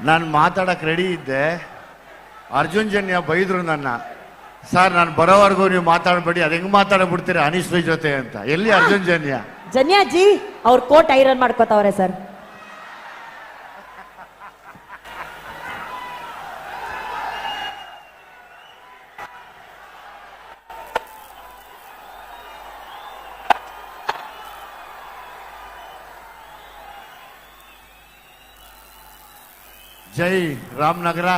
ನಾನು ಮಾತಾಡಕ್ಕೆ ರೆಡಿ ಇದ್ದೆ. ಅರ್ಜುನ್ ಜನ್ಯ ಬೈದ್ರು ನನ್ನ. ಸರ್, ನಾನು ಬರೋವರೆಗೂ ನೀವು ಮಾತಾಡಬೇಡಿ. ಅದು ಹೆಂಗ್ ಮಾತಾಡ್ಬಿಡ್ತೀರಾ ಅನಿಶ್ರೀ ಜೊತೆ ಅಂತ. ಎಲ್ಲಿ ಅರ್ಜುನ್ ಜನ್ಯ? ಜನ್ಯಾಜಿ, ಅವ್ರ ಕೋಟ್ ಐರನ್ ಮಾಡ್ಕೋತಾವ್ರೆ, ಸರ್. ಜೈ ರಾಮನಗರ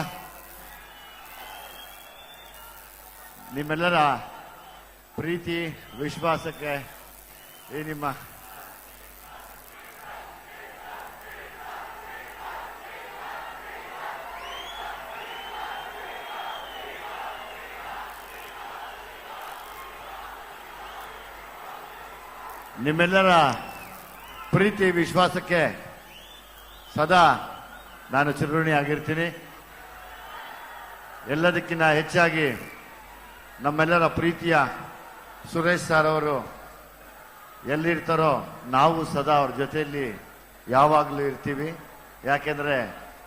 ನಿಮ್ಮೆಲ್ಲರ ಪ್ರೀತಿ ವಿಶ್ವಾಸಕ್ಕೆ ಈ ನಿಮ್ಮ ನಿಮ್ಮೆಲ್ಲರ ಪ್ರೀತಿ ವಿಶ್ವಾಸಕ್ಕೆ ಸದಾ ನಾನು ಚಿರುಣಿ ಆಗಿರ್ತೀನಿ. ಎಲ್ಲದಕ್ಕಿಂತ ಹೆಚ್ಚಾಗಿ ನಮ್ಮೆಲ್ಲರ ಪ್ರೀತಿಯ ಸುರೇಶ್ ಸರ್ ಅವರು ಎಲ್ಲಿರ್ತಾರೋ ನಾವು ಸದಾ ಅವ್ರ ಜೊತೆಯಲ್ಲಿ ಯಾವಾಗಲೂ ಇರ್ತೀವಿ. ಯಾಕೆಂದರೆ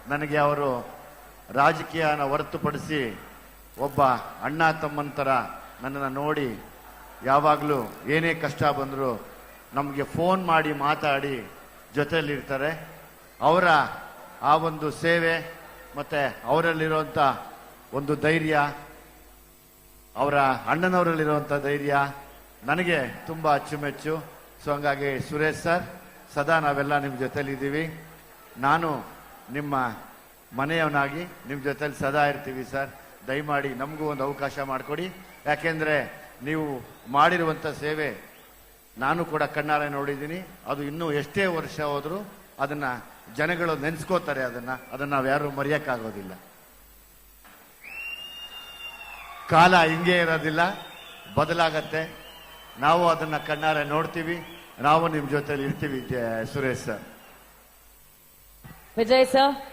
ನನಗೆ ಅವರು ರಾಜಕೀಯನ ಹೊರತುಪಡಿಸಿ ಒಬ್ಬ ಅಣ್ಣ ತಮ್ಮನ ಥರ ನನ್ನನ್ನು ನೋಡಿ ಯಾವಾಗಲೂ ಏನೇ ಕಷ್ಟ ಬಂದರೂ ನಮಗೆ ಫೋನ್ ಮಾಡಿ ಮಾತಾಡಿ ಜೊತೆಯಲ್ಲಿರ್ತಾರೆ. ಅವರ ಆ ಒಂದು ಸೇವೆ ಮತ್ತು ಅವರಲ್ಲಿರುವಂಥ ಒಂದು ಧೈರ್ಯ, ಅವರ ಅಣ್ಣನವರಲ್ಲಿರುವಂಥ ಧೈರ್ಯ ನನಗೆ ತುಂಬ ಅಚ್ಚುಮೆಚ್ಚು. ಸೊ ಹಂಗಾಗಿ ಸುರೇಶ್ ಸರ್, ಸದಾ ನಾವೆಲ್ಲ ನಿಮ್ಮ ಜೊತೆಲಿದ್ದೀವಿ. ನಾನು ನಿಮ್ಮ ಮನೆಯವನಾಗಿ ನಿಮ್ಮ ಜೊತೆಲಿ ಸದಾ ಇರ್ತೀವಿ ಸರ್. ದಯಮಾಡಿ ನಮಗೂ ಒಂದು ಅವಕಾಶ ಮಾಡಿಕೊಡಿ. ಯಾಕೆಂದರೆ ನೀವು ಮಾಡಿರುವಂಥ ಸೇವೆ ನಾನು ಕೂಡ ಕಣ್ಣಾರೆ ನೋಡಿದ್ದೀನಿ. ಅದು ಇನ್ನೂ ಎಷ್ಟೇ ವರ್ಷ ಹೋದರೂ ಅದನ್ನ ಜನಗಳು ನೆನೆಸ್ಕೋತಾರೆ ಅದನ್ನ. ಅದನ್ನ ನಾವು ಯಾರು ಮರೆಯಕ್ಕಾಗೋದಿಲ್ಲ. ಕಾಲ ಹಿಂಗೆ ಇರೋದಿಲ್ಲ ಬದಲಾಗತ್ತೆ. ನಾವು ಅದನ್ನ ಕಣ್ಣಾರೆ ನೋಡ್ತೀವಿ. ನಾವು ನಿಮ್ ಜೊತೆಲಿ ಇರ್ತೀವಿ ಸುರೇಶ್ ಸರ್. ವಿಜಯ್ ಸರ್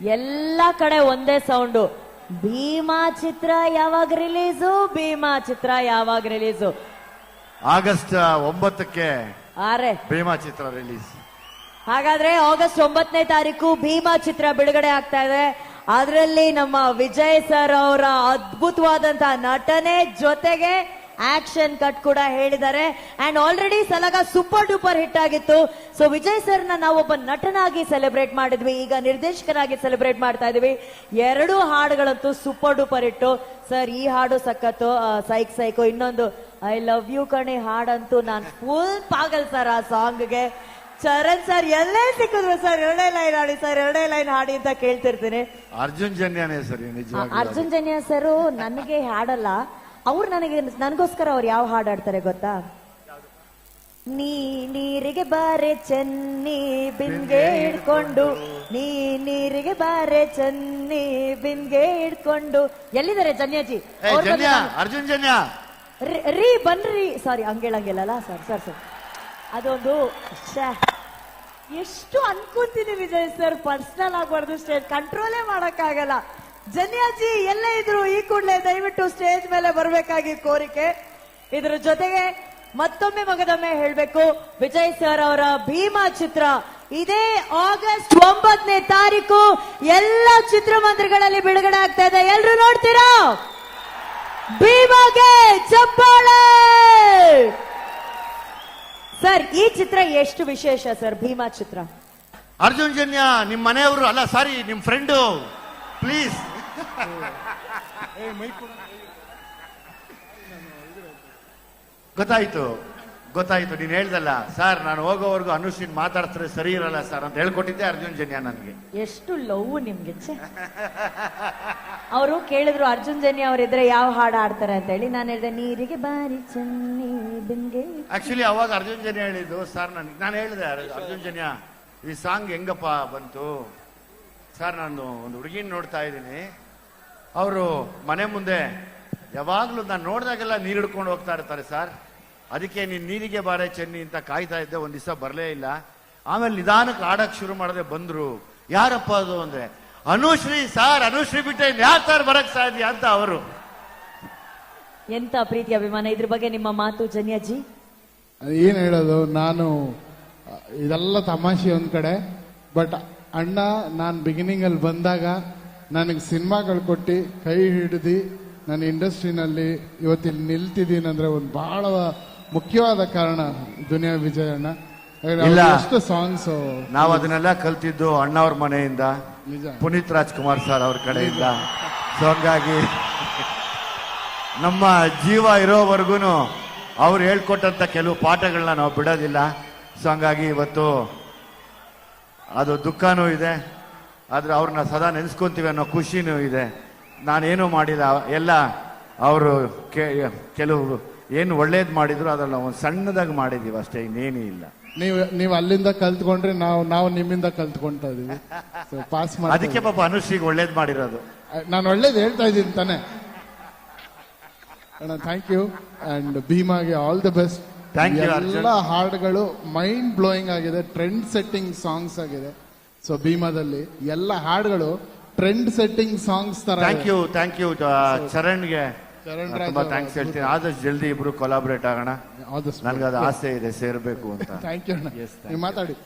ಎಲ್ಲ ಕಡೆ ಒಂದೇ ಸೌಂಡು. ಭೀಮಾ ಚಿತ್ರ ಯಾವಾಗ ರಿಲೀಸು? ಭೀಮಾ ಚಿತ್ರ ಯಾವಾಗ ರಿಲೀಸು? ಆಗಸ್ಟ್ ಒಂಬತ್ತಕ್ಕೆ ಆರೆ. ಭೀಮಾ ಚಿತ್ರ ರಿಲೀಸ್. ಹಾಗಾದ್ರೆ ಆಗಸ್ಟ್ ಒಂಬತ್ತನೇ ತಾರೀಕು ಭೀಮಾ ಚಿತ್ರ ಬಿಡುಗಡೆ ಆಗ್ತಾ ಇದೆ. ಅದರಲ್ಲಿ ನಮ್ಮ ವಿಜಯ್ ಸರ್ ಅವರ ಅದ್ಭುತವಾದಂತಹ ನಟನೆ ಜೊತೆಗೆ ಆಕ್ಷನ್ ಕಟ್ ಕೂಡ ಹೇಳಿದ್ದಾರೆ. And already Salaga super duper hit ಆಗಿತ್ತು. ಸೊ ವಿಜಯ್ ಸರ್ ನಾವು ಒಬ್ಬ ನಟನಾಗಿ ಸೆಲೆಬ್ರೇಟ್ ಮಾಡಿದ್ವಿ. ಈಗ ನಿರ್ದೇಶಕರಾಗಿ ಸೆಲೆಬ್ರೇಟ್ ಮಾಡ್ತಾ ಇದೀವಿ. ಎರಡು ಹಾಡುಗಳಂತೂ ಸೂಪರ್ ಡೂಪರ್ ಹಿಟ್ಟು ಸರ್ ಈ ಹಾಡು ಸಖತ್ತು. Psych psych. ಇನ್ನೊಂದು ಐ ಲವ್ ಯು ಕಣೆ ಹಾಡಂತೂ ನಾನು ಫುಲ್ ಪಾಗಲ್ ಸರ್ ಆ ಸಾಂಗ್ಗೆ ಚರಣ್ ಸರ್ ಎಲ್ಲೇ ಸಿಕ್ಕಿದ್ರು ಸರ್? ಎರಡೇ ಲೈನ್ ಹಾಡಿ ಸರ್ ಎರಡೇ ಲೈನ್ ಹಾಡಿ ಅಂತ ಕೇಳ್ತಿರ್ತೀನಿ. ಅರ್ಜುನ್ ಜನ್ಯನೇ ಸರ್ ಅರ್ಜುನ್ ಜನ್ಯ ಸರ್ ನನಗೆ ಹಾಡಲ್ಲ. ಅವ್ರು ನನಗೆ ನನಗೋಸ್ಕರ ಅವ್ರು ಯಾವ ಹಾಡು ಹಾಡ್ತಾರೆ ಗೊತ್ತಾ? ನೀ ನೀರಿಗೆ ಬಾರೆ ಚೆನ್ನಿ ಬಿಂದ್ಗೆ ಹಿಡ್ಕೊಂಡು ನೀ ನೀರಿಗೆ ಬಾರೆ ಚೆನ್ನಿ ಬಿಂದ್ಗೆ ಹಿಡ್ಕೊಂಡು. ಎಲ್ಲಿದ್ದಾರೆ ಜನ್ಯಾಜಿ? ಜನ್ಯ ಅರ್ಜುನ್ ಜನ್ಯ. ರೀ- ರೀ ಬನ್ರಿ. ಸಾರಿ ಹಂಗೇಳಂಗಿಲ್ಲಲ್ಲ? Sir sir sir. ಅದೊಂದು. ಎಷ್ಟು ಅನ್ಕೊಂತೀನಿ ವಿಜಯ್ ಸರ್ ಪರ್ಸನಲ್ ಆಗ್ಬಾರ್ದು ಸ್ಟೇಜ್ ಕಂಟ್ರೋಲೇ ಮಾಡಕ್ಕಾಗಲ್ಲ. ಜನ್ಯಾಜಿ ಎಲ್ಲೇ ಇದ್ರು ಈ ಕೂಡಲೇ ದಯವಿಟ್ಟು ಸ್ಟೇಜ್ ಮೇಲೆ ಬರಬೇಕಾಗಿ ಕೋರಿಕೆ. ಇದ್ರ ಜೊತೆಗೆ ಮತ್ತೊಮ್ಮೆ ಮಗದೊಮ್ಮೆ ಹೇಳಬೇಕು, ವಿಜಯ್ ಸರ್ ಅವರ ಭೀಮಾ ಚಿತ್ರ. ಇದೇ ಆಗಸ್ಟ್ ಒಂಬತ್ತನೇ ತಾರೀಕು ಎಲ್ಲ ಚಿತ್ರಮಂದಿರಗಳಲ್ಲಿ ಬಿಡುಗಡೆ ಆಗ್ತಾ ಇದೆ. ಎಲ್ರು ನೋಡ್ತೀರಾ? ಭೀಮಾಗೆ ಚಪ್ಪಾಳೆ! ಈ ಚಿತ್ರ ಎಷ್ಟು ವಿಶೇಷ ಸರ್? ಭೀಮಾ ಚಿತ್ರ. ಅರ್ಜುನ್ ಜನ್ಯ ನಿಮ್ ಮನೆಯವರು ಅಲ್ಲ ಸಾರಿ ನಿಮ್ ಫ್ರೆಂಡು ಪ್ಲೀಸ್ ಗೊತ್ತಾಯ್ತು ಗೊತ್ತಾಯ್ತು ನೀನ್ ಹೇಳ್ದಲ್ಲ. ಸರ್ ನಾನು ಹೋಗೋವರೆಗೂ ಅನುಶ್ರೀನ್ ಮಾತಾಡ್ತಾರೆ ಸರಿ ಇರಲ್ಲ ಸರ್ ಅಂತ ಹೇಳ್ಕೊಟ್ಟಿದ್ದೆ ಅರ್ಜುನ್ ಜನ್ಯ ನನ್ಗೆ. ಎಷ್ಟು ಲವ್ ನಿಮ್ಗೆ ಅವರು ಕೇಳಿದ್ರು, ಅರ್ಜುನ್ ಜನ್ಯ ಇದ್ರೆ ಯಾವ ಹಾಡು ಆಡ್ತಾರೆ ಅಂತ ಹೇಳಿ. ನಾನು ಹೇಳಿದೆ, ನೀರಿಗೆ ಬಾರಿ ಚೆನ್ನಿ ಬೆಂಗೆ. ಆಕ್ಚುಲಿ ಅವಾಗ ಅರ್ಜುನ್ ಜನ್ಯ ಹೇಳಿದ್ದು ಸರ್ ನನಗೆ ನಾನು ಹೇಳಿದೆ ಅರ್- ಅರ್ಜುನ್ ಜನ್ಯ, ಈ ಸಾಂಗ್ ಹೆಂಗಪ್ಪ ಬಂತು? ಸರ್ ನಾನು ಒಂದು ಹುಡುಗಿನ ನೋಡ್ತಾ ಇದ್ದೀನಿ. ಅವರು ಮನೆ ಮುಂದೆ ಯಾವಾಗಲೂ ನಾನು ನೋಡಿದಾಗೆಲ್ಲ ನೀರು ಹಿಡ್ಕೊಂಡು ಹೋಗ್ತಾ ಇರ್ತಾರೆ ಸರ್ ಅದಕ್ಕೆ ನೀನು ನೀರಿಗೆ ಬಾರೆ ಚೆನ್ನಿ ಅಂತ ಕಾಯ್ತಾ ಇದ್ದೆ, ಒಂದು ದಿವಸ ಬರಲೇ ಇಲ್ಲ. ಆಮೇಲೆ ನಿಧಾನಕ್ಕೆ ಆಡಕ್ಕೆ ಶುರು ಮಾಡದೆ ಬಂದ್ರು. ಯಾರಪ್ಪ ಅದು ಅಂದ್ರೆ ಅನುಶ್ರೀ ಸಾರ್ ಅನುಶ್ರೀ ಬಿಟ್ಟೆ ಯಾರು ಸರ್ ಬರಕ್ ಸಾಧ್ಯ ಅಂತ ಅವರು. ಎಂತ ಪ್ರೀತಿ ಅಭಿಮಾನ? ಇದ್ರ ಬಗ್ಗೆ ನಿಮ್ಮ ಮಾತು ಜನ್ಯಾಜಿ? ಏನ್ ಹೇಳೋದು ನಾನು ಇದೆಲ್ಲ ತಮಾಷೆ ಒಂದ್ ಕಡೆ ಬಟ್ ಅಣ್ಣ ನಾನು ಬಿಗಿನಿಂಗಲ್ಲಿ ಬಂದಾಗ ನನಗೆ ಸಿನಿಮಾಗಳು ಕೊಟ್ಟು ಕೈ ಹಿಡಿದು ನಾನು ಇಂಡಸ್ಟ್ರಿನಲ್ಲಿ ಇವತ್ತಿಲ್ಲಿ ನಿಲ್ತಿದ್ದೀನಿ ಅಂದ್ರೆ ಒಂದು ಬಹಳ ಮುಖ್ಯವಾದ ಕಾರಣ ದುನಿಯಾ ವಿಜಯ್ ಅಣ್ಣ. ಎಷ್ಟು ಸಾಂಗ್ಸ್ ನಾವು ಅದನ್ನೆಲ್ಲ ಕಲ್ತಿದ್ದು ಅಣ್ಣವ್ರ ಮನೆಯಿಂದ. ಪುನೀತ್ ರಾಜ್ಕುಮಾರ್ ಸರ್ ಅವ್ರ ಕಡೆಯಿಂದ. ಸೊ ಹಂಗಾಗಿ ನಮ್ಮ ಜೀವ ಇರೋವರೆಗೂ ಅವ್ರು ಹೇಳ್ಕೊಟ್ಟಂತ ಕೆಲವು ಪಾಠಗಳನ್ನ ನಾವು ಬಿಡೋದಿಲ್ಲ. ಸೊ ಹಂಗಾಗಿ ಇವತ್ತು ಅದು ದುಃಖನೂ ಇದೆ. ಆದ್ರೆ ಅವ್ರನ್ನ ಸದಾ ನೆನೆಸ್ಕೊಂತೀವಿ ಅನ್ನೋ ಖುಷಿನೂ ಇದೆ. ನಾನೇನು ಮಾಡಿಲ್ಲ. ಎಲ್ಲ ಅವರು ಕೆಲವು ಏನು ಒಳ್ಳೇದು ಮಾಡಿದ್ರು ಅದನ್ನ ಒಂದು ಸಣ್ಣದಾಗಿ ಮಾಡಿದೀವಿ ಅಷ್ಟೇ ಇನ್ನೇನು ಇಲ್ಲ. ನೀವು ನೀವು ಅಲ್ಲಿಂದ ಕಲ್ತ್ಕೊಂಡ್ರೆ ನಾವು ನಾವು ನಿಮ್ಮಿಂದ ಕಲ್ತ್ಕೊಂತಾ ಇದೀವಿ. ಪಾಸ್ ಮಾಡಿ ಅದಕ್ಕೆ ಪಾಪ ಅನುಶ್ರೀಗೆ ಒಳ್ಳೇದು ಮಾಡಿರೋದು. ನಾನು ಒಳ್ಳೇದು ಹೇಳ್ತಾ ಇದ್ದೀನಿ ತಾನೆ. ಅಣ್ಣ thank you and ಭೀಮಾಗೆ all the best Thank you, ಎಲ್ಲ ಹಾಡುಗಳು ಮೈಂಡ್ ಬ್ಲೋಯಿಂಗ್ ಆಗಿದೆ ಟ್ರೆಂಡ್ ಸೆಟ್ಟಿಂಗ್ ಸಾಂಗ್ಸ್ ಆಗಿದೆ. ಸೊ ಭೀಮಾದಲ್ಲಿ ಎಲ್ಲ ಹಾಡುಗಳು ಟ್ರೆಂಡ್ ಸೆಟ್ಟಿಂಗ್ ಸಾಂಗ್ಸ್ ತರ ಥ್ಯಾಂಕ್ ಯು ಥ್ಯಾಂಕ್ ಯು ಚರಣ್ಗೆ ಚರಣ್ ತುಂಬಾ ಥ್ಯಾಂಕ್ಸ್ ಹೇಳ್ತೀನಿ. ಆದಷ್ಟು ಜಲ್ದಿ ಇಬ್ರು ಕೊಲಾಬ್ರೇಟ್ ಆಗೋಣ. ನನ್ಗೆ ಅದು ಆಸೆ ಇದೆ ಸೇರ್ಬೇಕು ಅಂತ. ಥ್ಯಾಂಕ್ ಯು ಮಾತಾಡಿ.